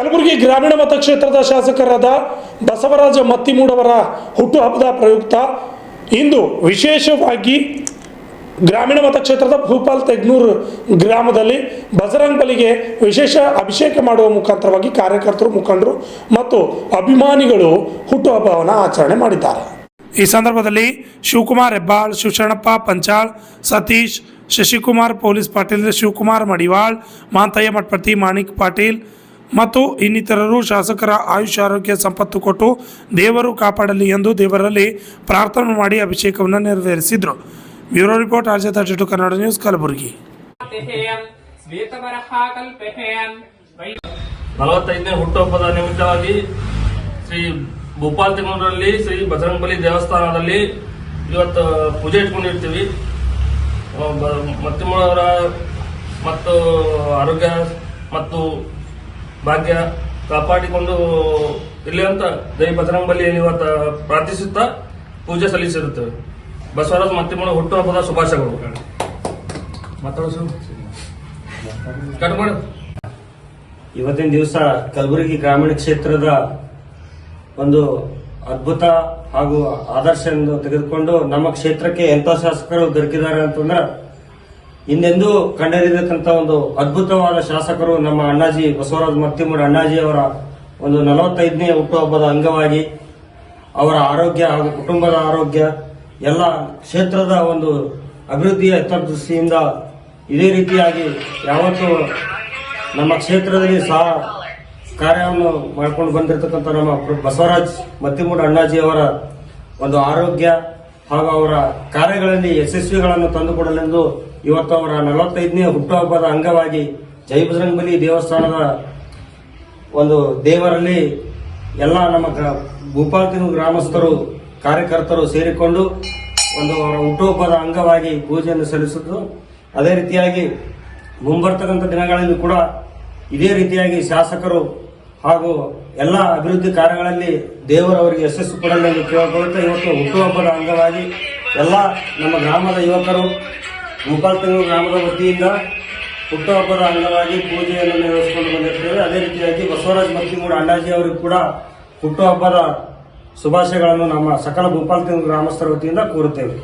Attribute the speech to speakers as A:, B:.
A: ಕಲಬುರಗಿ ಗ್ರಾಮೀಣ ಮತಕ್ಷೇತ್ರದ ಶಾಸಕರಾದ ಬಸವರಾಜ ಮತ್ತಿಮೂಡವರ ಹುಟ್ಟುಹಬ್ಬದ ಪ್ರಯುಕ್ತ ಇಂದು ವಿಶೇಷವಾಗಿ ಗ್ರಾಮೀಣ ಮತಕ್ಷೇತ್ರದ ಭೂಪಾಲ್ ತೆಗ್ನೂರು ಗ್ರಾಮದಲ್ಲಿ ಬಜರಂಗ್ ಬಲಿಗೆ ವಿಶೇಷ ಅಭಿಷೇಕ ಮಾಡುವ ಮುಖಾಂತರವಾಗಿ ಕಾರ್ಯಕರ್ತರು, ಮುಖಂಡರು ಮತ್ತು ಅಭಿಮಾನಿಗಳು ಹುಟ್ಟುಹಬ್ಬವನ್ನು ಆಚರಣೆ ಮಾಡಿದ್ದಾರೆ. ಈ ಸಂದರ್ಭದಲ್ಲಿ ಶಿವಕುಮಾರ್ ಹೆಬ್ಬಾಳ್, ಶಿವಶರಣಪ್ಪ ಪಂಚಾಳ್, ಸತೀಶ್, ಶಶಿಕುಮಾರ್ ಪೊಲೀಸ್ ಪಾಟೀಲ್, ಶಿವಕುಮಾರ್ ಮಡಿವಾಳ್, ಮಾಂತಯ್ಯ ಮಠಪತಿ, ಮಾಣಿಕ್ ಪಾಟೀಲ್ ಮತ್ತು ಇನ್ನಿತರರು ಶಾಸಕರ ಆಯುಷ್ ಆರೋಗ್ಯ ಸಂಪತ್ತು ಕೊಟ್ಟು ದೇವರು ಕಾಪಾಡಲಿ ಎಂದು ದೇವರಲ್ಲಿ ಪ್ರಾರ್ಥನೆ ಮಾಡಿ ಅಭಿಷೇಕವನ್ನು ನೆರವೇರಿಸಿದರು. Bureau report RJ thirty two Kannada news Kalaburagi.
B: ನಲವತ್ತೈದನೇ ಹುಟ್ಟುಹಬ್ಬದ ನಿಮಿತ್ತವಾಗಿ ಶ್ರೀ ಭೂಪಾಲ್ ತಿಮ್ಮೂರಲ್ಲಿ ಶ್ರೀ ಬಜರಂಗಬಲಿ ದೇವಸ್ಥಾನದಲ್ಲಿ ಇವತ್ತು ಪೂಜೆ ಇಟ್ಕೊಂಡಿರ್ತೀವಿ. ಮತ್ತಿಮೂಳವರ ಮತ್ತು ಆರೋಗ್ಯ ಮತ್ತು ಭಾಗ್ಯ ಕಾಪಾಡಿಕೊಂಡು ಇಲ್ಲಿ ಅಂತ ದೈ ಬಜರಂಗಬಲಿಯಲ್ಲಿ ಇವತ್ತು ಪ್ರಾರ್ಥಿಸುತ್ತಾ ಪೂಜೆ ಸಲ್ಲಿಸಿರುತ್ತೇವೆ. ಬಸವರಾಜ್ ಮತ್ತಿಮ್ಮನ ಹುಟ್ಟುಹಬ್ಬದ ಶುಭಾಶಯಗಳು.
C: ಇವತ್ತಿನ ದಿವಸ ಕಲಬುರಗಿ ಗ್ರಾಮೀಣ ಕ್ಷೇತ್ರದ ಒಂದು ಅದ್ಭುತ ಹಾಗೂ ಆದರ್ಶ ಎಂದು ತೆಗೆದುಕೊಂಡು ನಮ್ಮ ಕ್ಷೇತ್ರಕ್ಕೆ ಎಂತ ಶಾಸಕರು ದೊರಕಿದ್ದಾರೆ ಅಂತಂದ್ರೆ ಹಿಂದೆಂದೂ ಕಂಡರಿಯತಕ್ಕಂತ ಒಂದು ಅದ್ಭುತವಾದ ಶಾಸಕರು ನಮ್ಮ ಅಣ್ಣಾಜಿ ಬಸವರಾಜ ಮತ್ತಿಮೂಡ ಅಣ್ಣಾಜಿ ಅವರ ಒಂದು ನಲವತ್ತೈದನೇ ಹುಟ್ಟುಹಬ್ಬದ ಅಂಗವಾಗಿ ಅವರ ಆರೋಗ್ಯ ಹಾಗೂ ಕುಟುಂಬದ ಆರೋಗ್ಯ, ಎಲ್ಲ ಕ್ಷೇತ್ರದ ಒಂದು ಅಭಿವೃದ್ಧಿಯ ಹಿತದೃಷ್ಟಿಯಿಂದ ಇದೇ ರೀತಿಯಾಗಿ ಯಾವತ್ತೂ ನಮ್ಮ ಕ್ಷೇತ್ರದಲ್ಲಿ ಸಹ ಕಾರ್ಯವನ್ನು ಮಾಡ್ಕೊಂಡು ಬಂದಿರತಕ್ಕಂಥ ನಮ್ಮ ಬಸವರಾಜ್ ಮತ್ತಿಮೂಡ ಅಣ್ಣಾಜಿ ಅವರ ಒಂದು ಆರೋಗ್ಯ ಹಾಗೂ ಅವರ ಕಾರ್ಯಗಳಲ್ಲಿ ಯಶಸ್ವಿಗಳನ್ನು ತಂದುಕೊಡಲೆಂದು ಇವತ್ತು ಅವರ ನಲವತ್ತೈದನೇ ಹುಟ್ಟುಹಬ್ಬದ ಅಂಗವಾಗಿ ಜೈ ಬಜರಂಗಬಲಿ ದೇವಸ್ಥಾನದ ಒಂದು ದೇವರಲ್ಲಿ ಎಲ್ಲ ನಮ್ಮ ಗ- ಭೂಪಾಲ್ತಿನ ಗ್ರಾಮಸ್ಥರು, ಕಾರ್ಯಕರ್ತರು ಸೇರಿಕೊಂಡು ಒಂದು ಅವರ ಹುಟ್ಟುಹಬ್ಬದ ಅಂಗವಾಗಿ ಪೂಜೆಯನ್ನು ಸಲ್ಲಿಸಿದ್ದು, ಅದೇ ರೀತಿಯಾಗಿ ಮುಂಬರ್ತಕ್ಕಂಥ ದಿನಗಳಲ್ಲಿ ಕೂಡ ಇದೇ ರೀತಿಯಾಗಿ ಶಾಸಕರು ಹಾಗೂ ಎಲ್ಲ ಅಭಿವೃದ್ಧಿ ಕಾರ್ಯಗಳಲ್ಲಿ ದೇವರವರಿಗೆ ಯಶಸ್ಸು ಕೊಡಲು ಕೇಳಿಕೊಳ್ಳುತ್ತಾ ಇವತ್ತು ಹುಟ್ಟುಹಬ್ಬದ ಅಂಗವಾಗಿ ಎಲ್ಲ ನಮ್ಮ ಗ್ರಾಮದ ಯುವಕರು ಭೂಪಾಲ್ತಿನ ಗ್ರಾಮದ ವತಿಯಿಂದ ಹುಟ್ಟುಹಬ್ಬದ ಅಂಗವಾಗಿ ಪೂಜೆಯನ್ನು ನೆರವೇರಿಸಿಕೊಂಡು ಬಂದಿರ್ತೇವೆ. ಅದೇ ರೀತಿಯಾಗಿ ಬಸವರಾಜ್ ಮತ್ತಿಮೂಡ ಅಣ್ಣಾಜಿ ಅವರಿಗೂ ಕೂಡ ಹುಟ್ಟುಹಬ್ಬದ ಶುಭಾಶಯಗಳನ್ನು ನಮ್ಮ ಸಕಲ ಭೂಪಾಲ್ ಗ್ರಾಮಸ್ಥರ ವತಿಯಿಂದ ಕೋರುತ್ತೇವೆ.